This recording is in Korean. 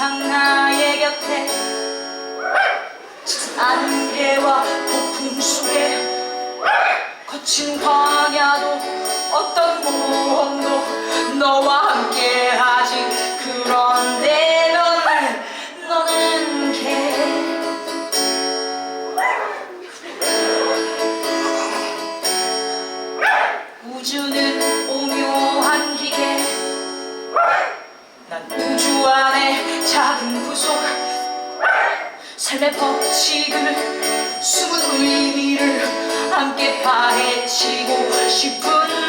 항상 나의 곁에 안개와 폭풍 속에 거친 광야도 어떤 모험도 너와 함께 하지 그런데 너는 너는 개. 우주는 오묘한 기계. 난 우주 안에 작은 부속 삶의 법칙을 숨은 의미를 함께 파헤치고 싶은데